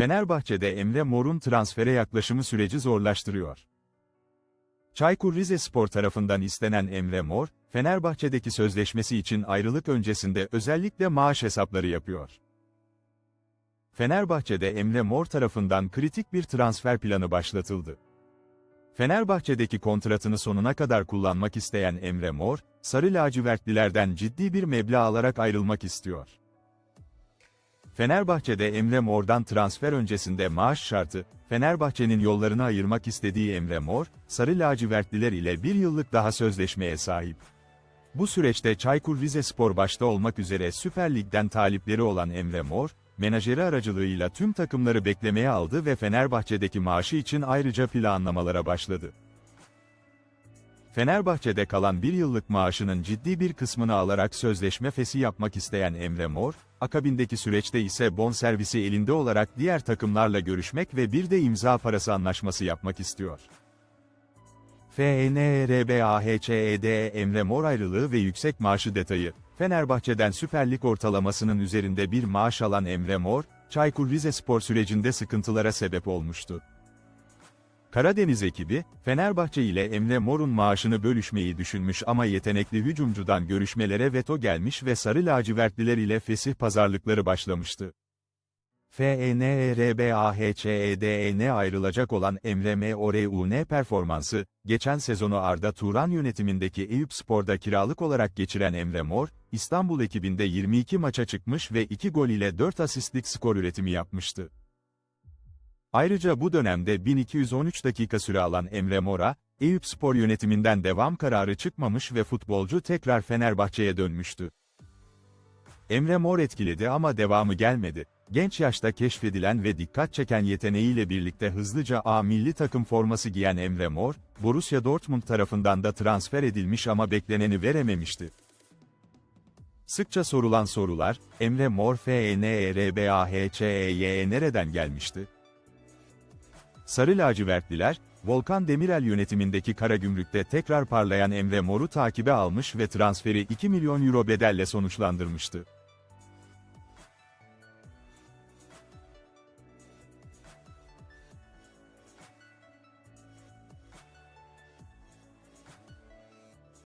Fenerbahçe'de Emre Mor'un transfere yaklaşımı süreci zorlaştırıyor. Çaykur Rizespor tarafından istenen Emre Mor, Fenerbahçe'deki sözleşmesi için ayrılık öncesinde özellikle maaş hesapları yapıyor. Fenerbahçe'de Emre Mor tarafından kritik bir transfer planı başlatıldı. Fenerbahçe'deki kontratını sonuna kadar kullanmak isteyen Emre Mor, Sarı lacivertlilerden ciddi bir meblağ alarak ayrılmak istiyor. Fenerbahçe'de Emre Mor'dan transfer öncesinde maaş şartı, Fenerbahçe'nin yollarını ayırmak istediği Emre Mor, Sarı lacivertliler ile bir yıllık daha sözleşmeye sahip. Bu süreçte Çaykur Rizespor başta olmak üzere Süper Lig'den talipleri olan Emre Mor, menajeri aracılığıyla tüm takımları beklemeye aldı ve Fenerbahçe'deki maaşı için ayrıca planlamalara başladı. Fenerbahçe'de kalan bir yıllık maaşının ciddi bir kısmını alarak sözleşme fesi yapmak isteyen Emre Mor, akabindeki süreçte ise bonservisi elinde olarak diğer takımlarla görüşmek ve bir de imza parası anlaşması yapmak istiyor. FNRBAHÇED Emre Mor ayrılığı ve yüksek maaşı detayı, Fenerbahçe'den Süper Lig ortalamasının üzerinde bir maaş alan Emre Mor, Çaykur Rizespor sürecinde sıkıntılara sebep olmuştu. Karadeniz ekibi, Fenerbahçe ile Emre Mor'un maaşını bölüşmeyi düşünmüş ama yetenekli hücumcudan görüşmelere veto gelmiş ve Sarı lacivertliler ile fesih pazarlıkları başlamıştı. FNRBAHÇEDN ayrılacak olan Emre Mor'un performansı, geçen sezonu Arda Turan yönetimindeki Eyüp Spor'da kiralık olarak geçiren Emre Mor, İstanbul ekibinde 22 maça çıkmış ve 2 gol ile 4 asistlik skor üretimi yapmıştı. Ayrıca bu dönemde 1213 dakika süre alan Emre Mora, Eyüp Spor yönetiminden devam kararı çıkmamış ve futbolcu tekrar Fenerbahçe'ye dönmüştü. Emre Mor etkiledi ama devamı gelmedi. Genç yaşta keşfedilen ve dikkat çeken yeteneğiyle birlikte hızlıca A milli takım forması giyen Emre Mor, Borussia Dortmund tarafından da transfer edilmiş ama bekleneni verememişti. Sıkça sorulan sorular, Emre Mor FNRBAHÇEY'e nereden gelmişti? Sarı lacivertliler, Volkan Demirel yönetimindeki Karagümrük'te tekrar parlayan Emre Mor'u takibe almış ve transferi 2 milyon euro bedelle sonuçlandırmıştı.